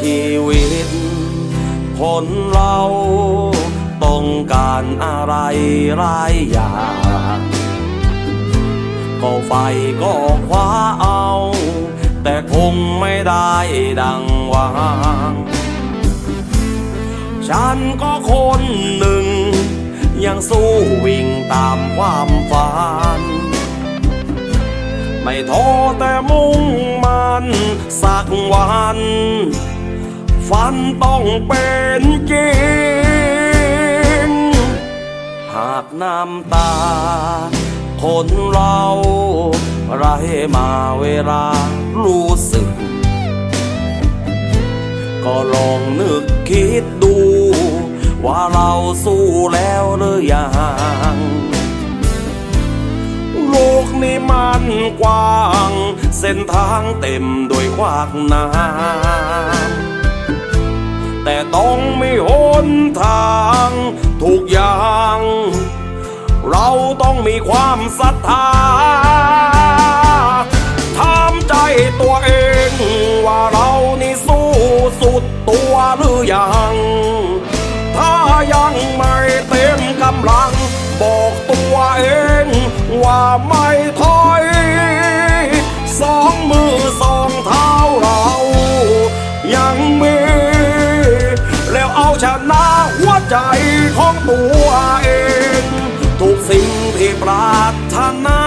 ชีวิต คนเราต้องการอะไรหลายอย่างก็ไฟก็คว้าเอา แต่คงไม่ได้ดังหวางฉันก็คนหนึ่ง ยังสู้วิ่งตามความฝัน ไม่ท้อแต่มุ่งมันสักวัน ฝันต้องเป็นจริง หากน้ำตา คนเราไรมาเวลารู้สึก ก็ลองนึกคิดดู ว่าเราสู้แล้วหรือยังโลกนี้มันกว้าง เส้นทางเต็มด้วยขวากน้ำ แต่ต้องมีหนทางทุกอย่าง เราต้องมีความศรัทธาถามใจตัวเองว่าเรานี่สู้สุดตัวหรือยัง ใจของตัวเอง ทุกสิ่งที่ปรารถนา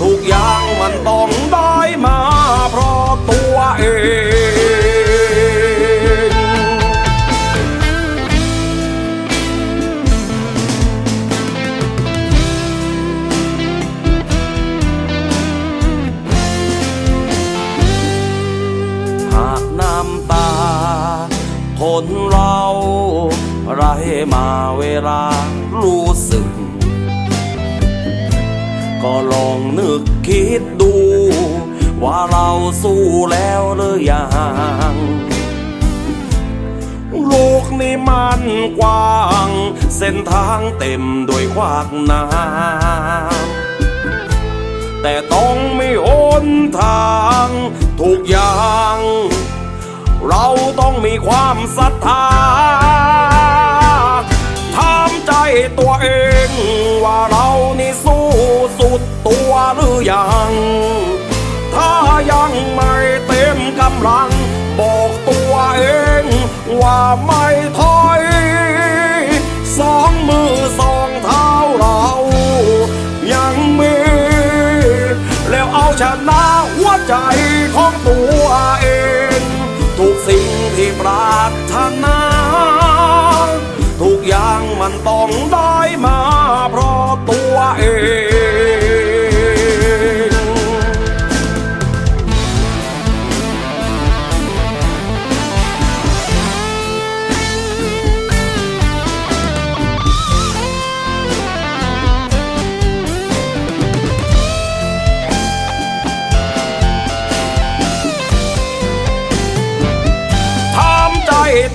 ทุกอย่างมันต้องได้มาเพราะตัวเองหากน้ำตาคนเรา ไรมาเวลารู้สึก ก็ลองนึกคิดดู ว่าเราสู้แล้วหรือยังโลกนี้มันกว้าง เส้นทางเต็มด้วยขวากน้ำแต่ต้องไมีหนทางทุกอย่าง เราต้องมีความศรัทธา หรือยัง ถ้ายังไม่เต็มกำลัง บอกตัวเองว่าไม่ถอย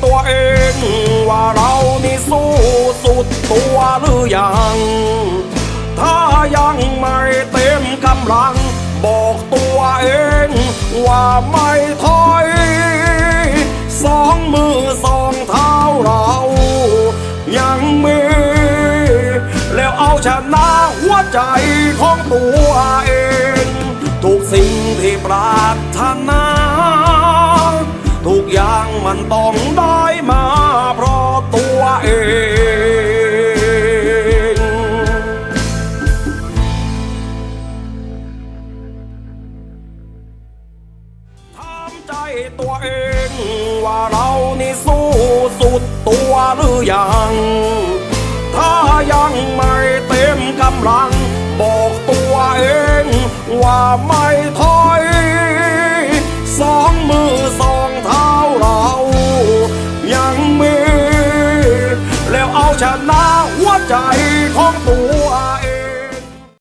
ตัวเอง ว่าเรานี่สู้สุดตัวหรือยัง ถ้ายังไม่เต็มกำลัง บอกตัวเองว่าไม่ถอยสองมือสองเท้าเรา ยังมีแล้วเอาชนะหัวใจของตัวเอง ทุกสิ่งที่ปรารถนา ทุกอย่างมันต้องได้มาเพราะตัวเองทำใจตัวเอง ว่าเรานี่สู้สุดตัวหรือยัง ถ้ายังไม่เต็มกำลัง บอกตัวเอง ว่าไม่ถอย สองมือสอง 我站，我站。